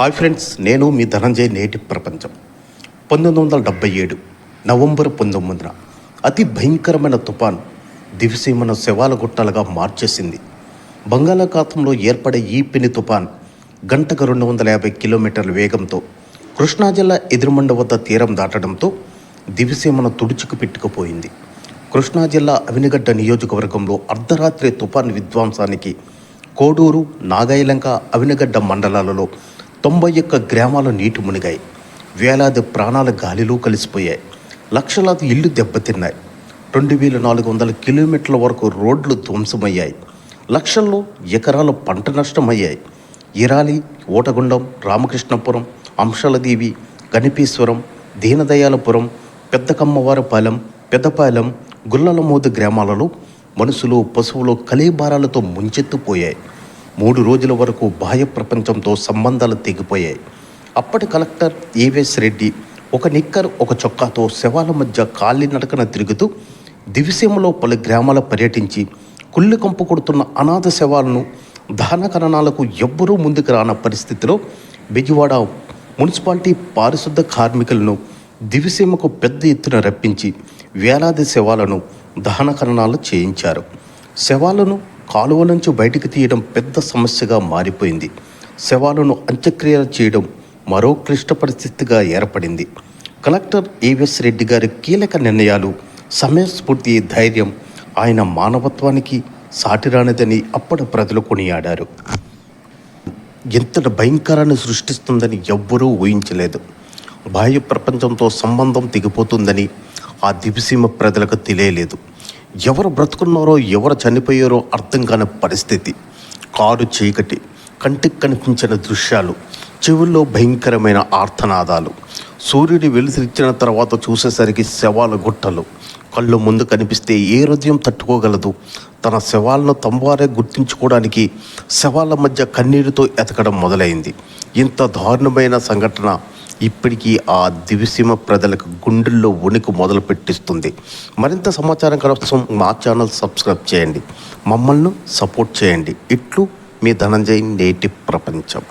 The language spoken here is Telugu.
హాయ్ ఫ్రెండ్స్ నేను మీ ధనంజయ్ నేటి ప్రపంచం. పంతొమ్మిది వందల డెబ్బై ఏడు నవంబర్ పంతొమ్మిదిన అతి భయంకరమైన తుఫాన్ దివిసీమను శవాల గుట్టలుగా మార్చేసింది. బంగాళాఖాతంలో ఏర్పడే ఈ పిని తుఫాన్ గంటకు రెండు వందల యాభై కిలోమీటర్ల వేగంతో కృష్ణా జిల్లా ఎదురుమండ వద్ద తీరం దాటడంతో దివిసీమను తుడుచుకు పెట్టుకుపోయింది. కృష్ణా జిల్లా అవినిగడ్డ నియోజకవర్గంలో అర్ధరాత్రి తుఫాన్ విధ్వంసానికి కోడూరు నాగాయలంక అవినగడ్డ మండలాలలో తొంభై ఒక్క గ్రామాలు నీటి మునిగాయి. వేలాది ప్రాణాలు గాలిలో కలిసిపోయాయి. లక్షలాది ఇళ్ళు దెబ్బతిన్నాయి. రెండు వేల నాలుగు వందల కిలోమీటర్ల వరకు రోడ్లు ధ్వంసమయ్యాయి. లక్షల్లో ఎకరాలు పంట నష్టమయ్యాయి. ఇరాలి ఓటగుండం రామకృష్ణపురం అంశాలదేవి గణపీశ్వరం దీనదయాలపురం పెద్దకమ్మవారపాలెం పెద్దపాలెం గుల్లలమోదు గ్రామాలలో మనుషులు పశువులు కలిబారాలతో ముంచెత్తుపోయాయి. మూడు రోజుల వరకు బాహ్య ప్రపంచంతో సంబంధాలు తెగిపోయాయి. అప్పటి కలెక్టర్ ఏవేస్ రెడ్డి ఒక నిక్కర్ ఒక చొక్కాతో శవాల మధ్య కాలినడకన తిరుగుతూ దివిసీమలో పలు గ్రామాల పర్యటించి కుళ్ళు కంపు కొడుతున్న అనాథ శవాలను దహన కరణాలకు ఎవ్వరూ ముందుకు రాన పరిస్థితిలో బెజవాడ మున్సిపాలిటీ పారిశుద్ధ కార్మికులను దివిసీమకు పెద్ద ఎత్తున రప్పించి వేలాది శవాలను దహన కరణాలు చేయించారు. శవాలను కాలువ నుంచి బయటికి తీయడం పెద్ద సమస్యగా మారిపోయింది. శవాలను అంత్యక్రియలు చేయడం మరో క్లిష్ట పరిస్థితిగా ఏర్పడింది. కలెక్టర్ ఏవిఎస్ రెడ్డి గారి కీలక నిర్ణయాలు సమయస్ఫూర్తి ధైర్యం ఆయన మానవత్వానికి సాటిరానిదని అప్పటి ప్రజలు కొనియాడారు. ఎంతటి భయంకరాన్ని సృష్టిస్తుందని ఎవ్వరూ ఊహించలేదు. బాహ్య ప్రపంచంతో సంబంధం తెగిపోతుందని ఆ దివిసీమ ప్రజలకు తెలియలేదు. ఎవరు బ్రతుకున్నారో ఎవరు చనిపోయారో అర్థం కాని పరిస్థితి. కారు చీకటి కంటికి కనిపించిన దృశ్యాలు చెవుల్లో భయంకరమైన ఆర్తనాదాలు. సూర్యుడి వెలుసిరిచ్చిన తర్వాత చూసేసరికి శవాల గుట్టలు. కళ్ళు ముందు కనిపిస్తే ఏ హృదయం తట్టుకోగలదు. తన శవాలను తమవారే గుర్తించుకోవడానికి శవాల మధ్య కన్నీరుతో ఎతకడం మొదలైంది. ఇంత దారుణమైన సంఘటన ఇప్పటికీ ఆ దివిసీమ ప్రజలకు గుండెల్లో ఉనికి మొదలు పెట్టిస్తుంది. మరింత సమాచారం కోసం మా ఛానల్ సబ్స్క్రైబ్ చేయండి. మమ్మల్ని సపోర్ట్ చేయండి. ఇట్లు మీ ధనంజయ్ నేటి ప్రపంచం.